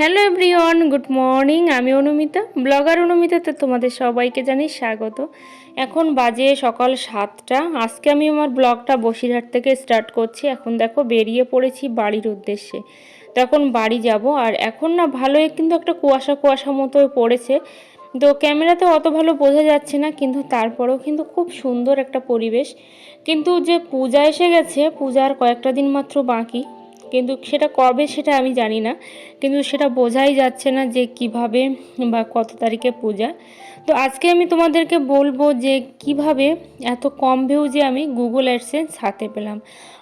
Hello everyone, good morning. আমি Anumita, blogger অনুমিতাতে তোমাদের সবাইকে জানি স্বাগত। এখন বাজে সকাল সাতটা। আজকে আমি আমার ব্লগটা বসিরহাট থেকে স্টার্ট করছি। এখন দেখো বেরিয়ে পড়েছি বাড়ির উদ্দেশ্যে। তখন বাড়ি যাব। আর এখন না ভালোই কিন্তু একটা কুয়াশা কুয়াশা মতো পড়েছে। তো ক্যামেরাতে অত ভালো বোঝা যাচ্ছে না, কিন্তু তারপরেও কিন্তু খুব সুন্দর একটা পরিবেশ। কিন্তু যে পূজা এসে গেছে, পূজার কয়েকটা দিন মাত্র বাকি। কিন্তু সেটা কবে সেটা আমি জানি না। কিন্তু সেটা বোঝাই যাচ্ছে না যে কীভাবে বা কত তারিখে পূজা। তো আজকে আমি তোমাদেরকে বলব যে কীভাবে এত কম ভিউজে আমি গুগল অ্যাডসেন্স হাতে পেলাম।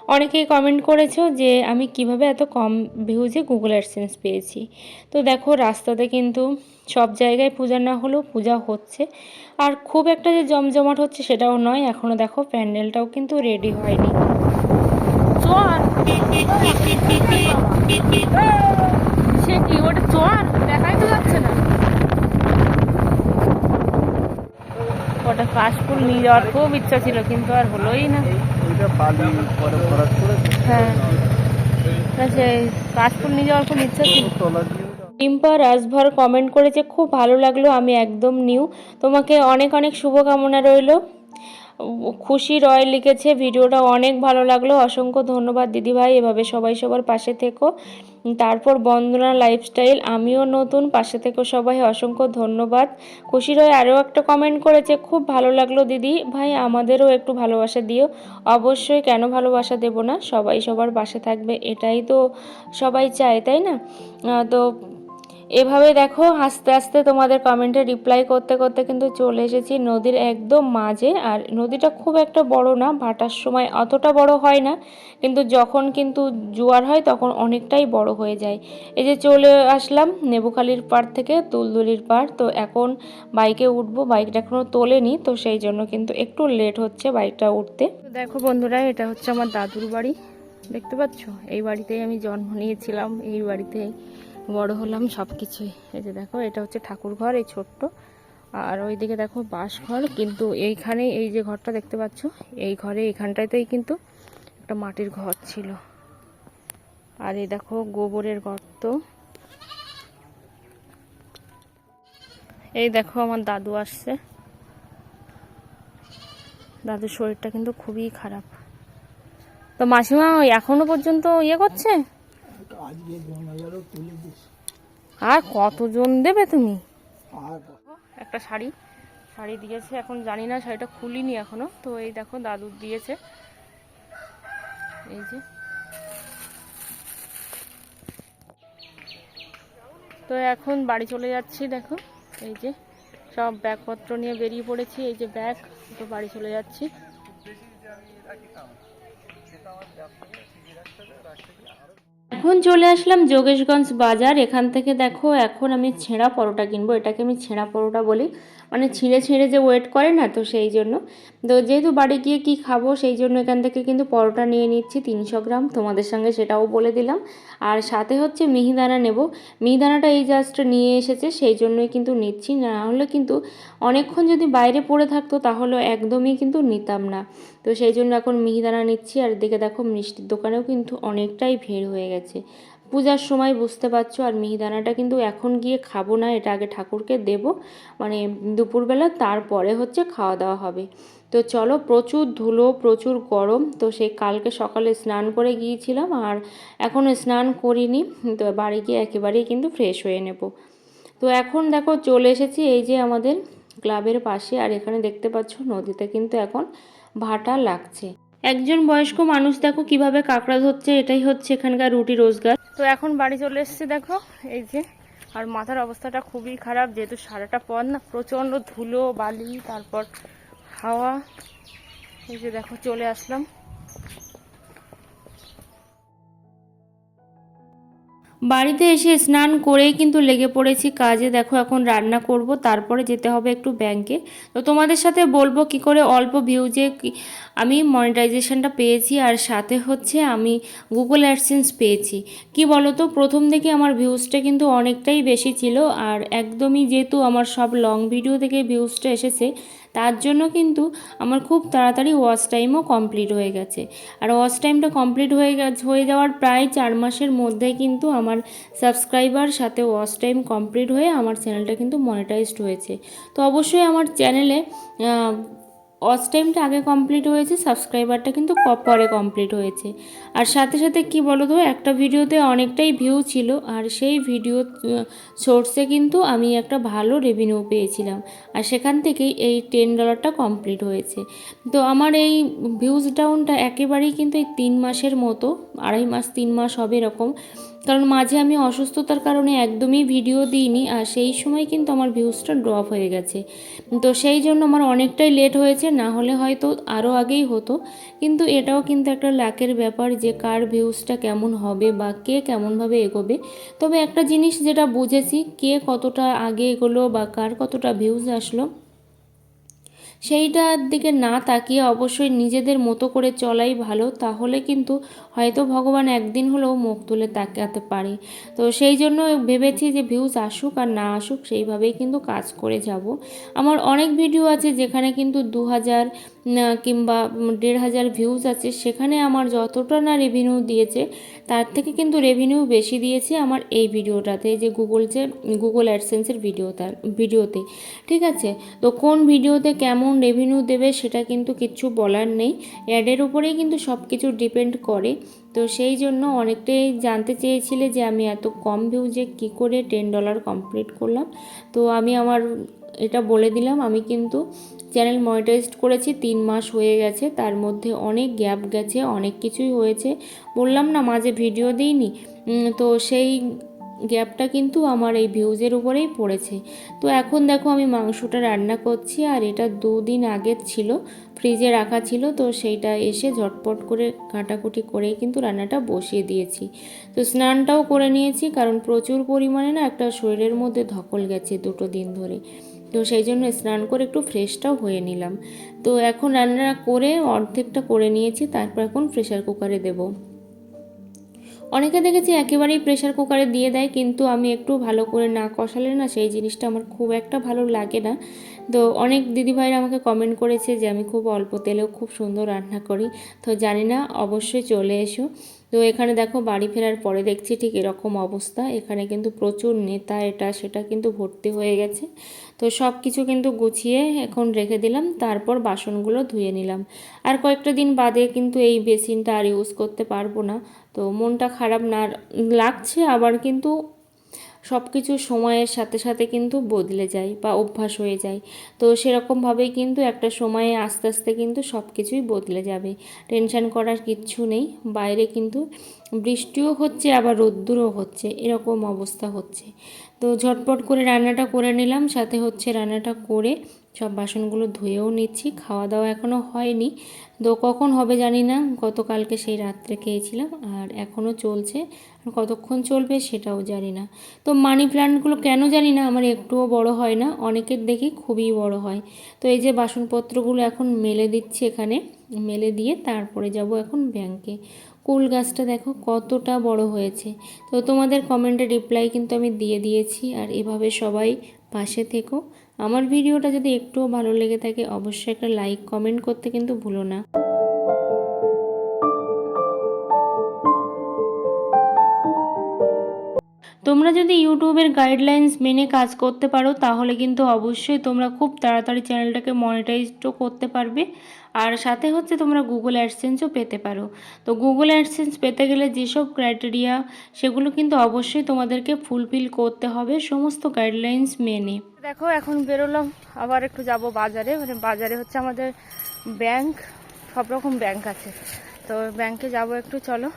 অনেকেই কমেন্ট করেছ যে আমি কীভাবে এত কম ভিউজে গুগল অ্যাডসেন্স পেয়েছি। তো দেখো রাস্তাতে কিন্তু সব জায়গায় পূজা না হলেও পূজা হচ্ছে। আর খুব একটা যে জমজমাট হচ্ছে সেটাও নয়। এখনও দেখো প্যান্ডেলটাও কিন্তু রেডি হয়নি। চর সে কি, ওটা চর দেখাই তো যাচ্ছে না। ওটা কাশফুল নিয়ে যাওয়ার খুব ইচ্ছা ছিল, কিন্তু আর হলোই না। হ্যাঁ। সেই কাশফুল নিয়ে যাওয়ার খুব ইচ্ছা ছিল। রিম্পা রাজভর কমেন্ট করেছে, খুব ভালো লাগল, আমি একদম নিউ তোমাকে অনেক অনেক শুভকামনা রইল। খুশি রয় লিখেছে, ভিডিওটা অনেক ভালো লাগল। অসংখ্য ধন্যবাদ দিদিভাই, এভাবে সবাই সবার পাশে থেকো। তারপর বন্দনা লাইফস্টাইল, আমিও নতুন, পাশে থেকো সবাই, অসংখ্য ধন্যবাদ। খুশি রয় আরও একটা কমেন্ট করেছে, খুব ভালো লাগল দিদি ভাই, আমাদেরও একটু ভালোবাসা দিও। অবশ্যই কেন ভালোবাসা দেব না, সবাই সবার পাশে থাকবে, এটাই তো সবাই চায়, তাই না? তো এভাবে দেখো, আস্তে আস্তে তোমাদের কমেন্টে রিপ্লাই করতে করতে কিন্তু চলে এসেছি নদীর একদম মাঝে। আর নদীটা খুব একটা বড় না, ভাটার সময় অতটা বড় হয় না, কিন্তু যখন কিন্তু জোয়ার হয় তখন অনেকটাই বড় হয়ে যায়। এই যে চলে আসলাম নেবুখালির পাড় থেকে তুলদুলির পাড়, তো এখন বাইকে উঠবো বাইকটা এখনও তোলেনি, তো সেই জন্য কিন্তু একটু লেট হচ্ছে বাইকটা উঠতে। দেখো বন্ধুরা, এটা হচ্ছে আমার দাদুর বাড়ি, দেখতে পাচ্ছ? এই বাড়িতেই আমি জন্ম নিয়েছিলাম, এই বাড়িতেই বড় হলাম সব কিছুই এই যে দেখো, এটা হচ্ছে ঠাকুর ঘর, এই ছোট্ট। আর ওইদিকে দেখো বাস ঘর কিন্তু এইখানে এই যে ঘরটা দেখতে পাচ্ছ, এই ঘরে এইখানটাতেই কিন্তু একটা মাটির ঘর ছিল। আর এই দেখো গোবরের গর্ত এই দেখো আমার দাদু আসছে। দাদুর শরীরটা কিন্তু খুবই খারাপ। তো মাসিমা এখনও পর্যন্ত ইয়ে করছে? আজকে তুলে দিস। আর কতজন দেবে তুমি? আর একটা শাড়ি শাড়ি দিয়েছে এখন জানি না শাড়িটা খুলিনি এখনও। তো এই দেখো দাদুর দিয়েছে। এই যে। তো এখন বাড়ি চলে যাচ্ছি দেখো। এই যে সব ব্যাগপত্র নিয়ে বেরিয়ে পড়েছি। এই যে ব্যাগ তো বাড়ি চলে যাচ্ছি। এখন চলে আসলাম যোগেশগঞ্জ বাজার। এখান থেকে দেখো, এখন আমি ছেঁড়া পরোটা কিনবো। এটাকে আমি ছেঁড়া পরোটা বলি। মানে ছিঁড়ে ছিঁড়ে যে ওয়েট করে না তো সেই জন্য। তো যেহেতু বাড়ি গিয়ে কি খাব সেই জন্য এখান থেকে কিন্তু পরোটা নিয়ে নিচ্ছি, তিনশো গ্রাম। তোমাদের সঙ্গে সেটাও বলে দিলাম। আর সাথে হচ্ছে মিহিদানা নেব। মিহিদানাটা এই জাস্ট নিয়ে এসেছে, সেই জন্যই কিন্তু নিচ্ছি। না হলে কিন্তু অনেকক্ষণ যদি বাইরে পড়ে থাকতো তাহলে একদমই কিন্তু নিতাম না। তো সেই জন্য এখন মিহিদানা নিচ্ছি। আর দেখে দেখো মিষ্টির দোকানেও কিন্তু অনেকটাই ভিড় হয়ে গেছে। পূজার সময় বুঝতে পারছ, আর মিহিদানাটা কিন্তু এখন গিয়ে খাব না, এটা আগে ঠাকুরকে দেব। মানে দুপুরবেলা, তারপরে হচ্ছে খাওয়া দাওয়া হবে। তো চলো, প্রচুর ধুলো, প্রচুর গরম। তো সেই কালকে সকালে স্নান করে গিয়েছিলাম, আর এখনও স্নান করিনি। তো বাড়ি গিয়ে একেবারেই কিন্তু ফ্রেশ হয়ে নেব। তো এখন দেখো, চলে এসেছি এই যে আমাদের ক্লাবের পাশে, আর এখানে দেখতে পাচ্ছ, নদীতে কিন্তু এখন ভাটা লাগছে। একজন বয়স্ক মানুষ দেখো কীভাবে কাঁকড়া ধরছে, এটাই হচ্ছে এখানকার রুটি রোজগার। তো এখন বাড়ি চলে এসেছি, দেখো, এই যে। আর মাথার অবস্থাটা খুবই খারাপ, যেহেতু সারাটা পর না, প্রচণ্ড ধুলো, বালি, তারপর হাওয়া। এই যে দেখো, চলে আসলাম। বাড়িতে এসে স্নান করেই কিন্তু লেগে পড়েছি কাজে। দেখো, এখন রান্না করব, তারপরে যেতে হবে একটু ব্যাংকে। তো তোমাদের সাথে বলব কি করে অল্প ভিউজে আমি মনিটাইজেশনটা পেয়েছি আর সাথে হচ্ছে আমি গুগল অ্যাডসেন্স পেয়েছি। কি বলো তো প্রথম থেকে আমার ভিউজটা কিন্তু অনেকটাই বেশি ছিল আর একদমই যেহেতু আমার সব লং ভিডিও থেকে ভিউজটা এসেছে তার জন্য কিন্তু আমার খুব তাড়াতাড়ি ওয়াচ টাইমও কমপ্লিট হয়ে গেছে। আর ওয়াচ টাইমটা কমপ্লিট হয়ে গেছে, হয়ে যাওয়ার প্রায় চার মাসের মধ্যে কিন্তু আমার সাবস্ক্রাইবার সাথে ওয়াচ টাইম কমপ্লিট হয়ে আমার চ্যানেলটা কিন্তু মনিটাইজড হয়েছে। তো অবশ্যই আমার চ্যানেলে ওয়াচ টাইমটা আগে কমপ্লিট হয়েছে সাবস্ক্রাইবারটা কিন্তু পরে কমপ্লিট হয়েছে। আর সাথে সাথে কি বলো তো, একটা ভিডিওতে অনেকটাই ভিউ ছিল, আর সেই ভিডিও সোর্সে কিন্তু আমি একটা ভালো রেভিনিউ পেয়েছিলাম। আর সেখান থেকেই এই টেন ডলারটা কমপ্লিট হয়েছে। তো আমার এই ভিউজ ডাউনটা একেবারেই কিন্তু এই তিন মাসের মতো, আড়াই মাস, তিন মাস হবে এরকম। কারণ মাঝে আমি অসুস্থতার কারণে একদমই ভিডিও দিইনি, আর সেই সময় কিন্তু আমার ভিউজটা ড্রপ হয়ে গেছে। তো সেই জন্য আমার অনেকটাই লেট হয়েছে, না হলে হয়তো আরও আগেই হতো। কিন্তু এটাও কিন্তু একটা লাকের ব্যাপার যে কার ভিউজটা কেমন হবে বা কে কেমনভাবে এগোবে। তবে একটা জিনিস যেটা বুঝেছি, কে কতটা আগে এগোলো বা কার কতটা ভিউজ আসলো সেইটার দিকে না তাকিয়ে অবশ্যই নিজেদের মতো করে চলাই ভালো, তাহলে কিন্তু হয়তো ভগবান একদিন হলেও মুখ তুলে তাকাতে পারে। তো সেই জন্য ভেবেছি যে ভিউজ আসুক আর না আসুক, সেইভাবেই কিন্তু কাজ করে যাব। আমার অনেক ভিডিও আছে যেখানে কিন্তু দু হাজার কিংবা দেড় হাজার ভিউজ আছে, সেখানে আমার যতটা না রেভিনিউ দিয়েছে, তার থেকে কিন্তু রেভিনিউ বেশি দিয়েছে আমার এই ভিডিওটাতে যে গুগল যে গুগল অ্যাডসেন্সের ভিডিওটা, ভিডিওতে। ঠিক আছে? তো কোন ভিডিওতে কেমন রেভিনিউ দেবে সেটা কিন্তু কিছু বলার নেই। অ্যাডের উপরেই কিন্তু সব কিছু ডিপেন্ড করে। তো সেই জন্য অনেকটাই জানতে চেয়েছিলে যে আমি এত কম ভিউজে কি করে টেন ডলার কমপ্লিট করলাম। তো আমি আমার এটা বলে দিলাম, আমি কিন্তু চ্যানেল মনিটাইজ করেছি, তিন মাস হয়ে গেছে, তার মধ্যে অনেক গ্যাপ গেছে, অনেক কিছুই হয়েছে। বললাম না, মাঝে ভিডিও দিইনি। তো সেই গ্যাপটা কিন্তু আমার এই ভিউজের উপরেই পড়েছে। তো এখন দেখো আমি মাংসটা রান্না করছি আর এটা দুদিন আগের ছিল, ফ্রিজে রাখা ছিল, তো সেইটা এসে ঝটপট করে কাটাকুটি করেই কিন্তু রান্নাটা বসিয়ে দিয়েছি। তো স্নানটাও করে নিয়েছি কারণ প্রচুর পরিমাণে না একটা শরীরের মধ্যে ধকল গেছে দুটো দিন ধরে। তো সেই জন্য স্নান করে একটু ফ্রেশটাও হয়ে নিলাম। তো এখন রান্না করে অর্ধেকটা করে নিয়েছি, তারপর এখন প্রেশার কুকারে দেবো। অনেকে দেখেছি একেবারেই প্রেশার কুকারে দিয়ে দেয়, কিন্তু আমি একটু ভালো করে না কষালে না সেই জিনিসটা আমার খুব একটা ভালো লাগে না। তো অনেক দিদিভাইরা আমাকে কমেন্ট করেছে যে, আমি খুব অল্প তেলেও খুব সুন্দর রান্না করি। তো জানি না, অবশ্যই চলে এসো। তো এখানে দেখো বাড়ি ফেরার পরে দেখছি ঠিক এরকম অবস্থা। এখানে কিন্তু প্রচুর নেতা, এটা সেটা কিন্তু ভর্তি হয়ে গেছে। তো সব কিছু কিন্তু গুছিয়ে এখন রেখে দিলাম, তারপর বাসনগুলো ধুয়ে নিলাম। আর কয়েকটা দিন বাদে কিন্তু এই বেসিনটা আর ইউজ করতে পারব না। তো মনটা খারাপ না, লাগছে আবার কিন্তু সব কিছু সময়ের সাথে সাথে কিন্তু বদলে যায় বা অভ্যাস হয়ে যায়। তো সেরকমভাবেই কিন্তু একটা সময়ে আস্তে আস্তে কিন্তু সব কিছুই বদলে যাবে। টেনশান করার কিচ্ছু নেই, বাইরে কিন্তু বৃষ্টিও হচ্ছে আবার রোদ্দুরও হচ্ছে, এরকম অবস্থা হচ্ছে। তো ঝটপট করে রান্নাটা করে নিলাম, সাথে হচ্ছে রান্নাটা করে সব বাসনগুলো ধুয়েও নিচ্ছি খাওয়া দাওয়া এখনও হয়নি। তো কখন হবে জানি না, গতকালকে সেই রাত্রে খেয়েছিলাম আর এখনও চলছে। আর কতক্ষণ চলবে সেটাও জানি না। তো মানি প্ল্যান্টগুলো কেন জানি না, আমার একটুও বড় হয় না, অনেকের দেখি খুবই বড় হয়। তো এই যে বাসনপত্রগুলো এখন মেলে দিচ্ছি এখানে, মেলে দিয়ে তারপরে যাব এখন ব্যাংকে কুল গাছটা দেখো কতটা বড় হয়েছে। তো তোমাদের কমেন্টে রিপ্লাই কিন্তু আমি দিয়ে দিয়েছি। আর এভাবে সবাই পাশে থেকো। আমার ভিডিওটা যদি একটুও ভালো লেগে থাকে, অবশ্যই একটা লাইক কমেন্ট করতে কিন্তু ভুলো না। তোমরা যদি ইউটিউবের গাইডলাইন্স মেনে কাজ করতে পারো, তাহলে কিন্তু অবশ্যই তোমরা খুব তাড়াতাড়ি চ্যানেলটাকে মনিটাইজও করতে পারবে। আর সাথে হচ্ছে তোমরা গুগল অ্যাডসেন্সও পেতে পারো। তো গুগল অ্যাডসেন্স পেতে গেলে যেসব ক্রাইটেরিয়া সেগুলো কিন্তু অবশ্যই তোমাদেরকে ফুলফিল করতে হবে সমস্ত গাইডলাইন্স মেনে। দেখো, এখন বেরোলাম। আবার একটু যাব বাজারে। মানে বাজারে হচ্ছে আমাদের ব্যাংক সব রকম ব্যাংক আছে। তো ব্যাংকে যাব একটু, চলো।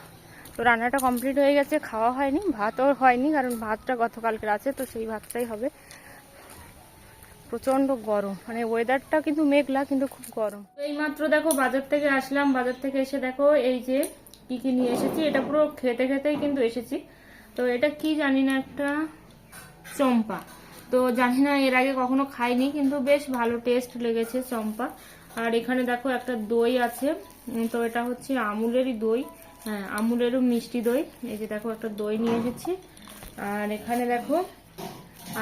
তো রান্নাটা কমপ্লিট হয়ে গেছে, খাওয়া হয়নি, ভাতও হয়নি, কারণ ভাতটা গতকালকের আছে, তো সেই ভাতটাই হবে। প্রচণ্ড গরম মানে ওয়েদারটা কিন্তু মেঘলা, কিন্তু খুব গরম। এইমাত্র দেখো বাজার থেকে আসলাম, বাজার থেকে এসে দেখো এই যে কি কি নিয়ে এসেছি, এটা পুরো খেতে খেতেই কিন্তু এসেছি। তো এটা কি জানি না একটা চম্পা। তো জানি না, এর আগে কখনো খাইনি, কিন্তু বেশ ভালো টেস্ট লেগেছে চম্পা। আর এখানে দেখো একটা দই আছে তো এটা হচ্ছে আমুলেরই দই। হ্যাঁ আমুলেরও মিষ্টি দই। এই যে দেখো, একটা দই নিয়ে এসেছি। আর এখানে দেখো,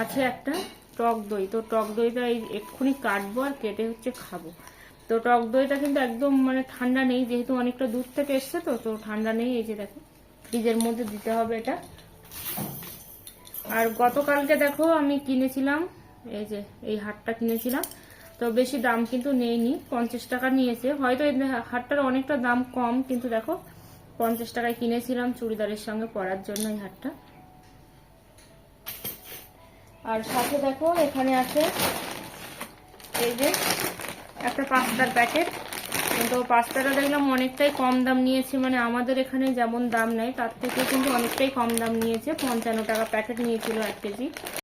আছে একটা টক দই। তো টক দইটা এই এক্ষুনি কাটবো আর কেটে হচ্ছে খাব। তো টক দইটা কিন্তু একদম মানে ঠান্ডা নেই, যেহেতু অনেকটা দূর থেকে এসছে তো তো ঠান্ডা নেই। এই যে দেখো, ফ্রিজের মধ্যে দিতে হবে এটা। আর গতকালকে দেখো, আমি কিনেছিলাম, এই যে, এই হাটটা কিনেছিলাম। তো বেশি দাম কিন্তু নেয়নি পঞ্চাশ টাকা নিয়েছে। হয়তো এই হাটটার অনেকটা দাম কম, কিন্তু দেখো পঞ্চাশ টাকায় কিনেছিলাম চুড়িদারের সঙ্গে পরার জন্য এই হাটটা আর সাথে দেখো, এখানে আছে এই যে একটা পাস্তার প্যাকেট। কিন্তু পাস্তাটা দেখলাম অনেকটাই কম দাম নিয়েছে মানে আমাদের এখানে যেমন দাম নেয়, তার থেকে কিন্তু অনেকটাই কম দাম নিয়েছে। পঞ্চান্ন টাকা প্যাকেট নিয়েছিল এক কেজি।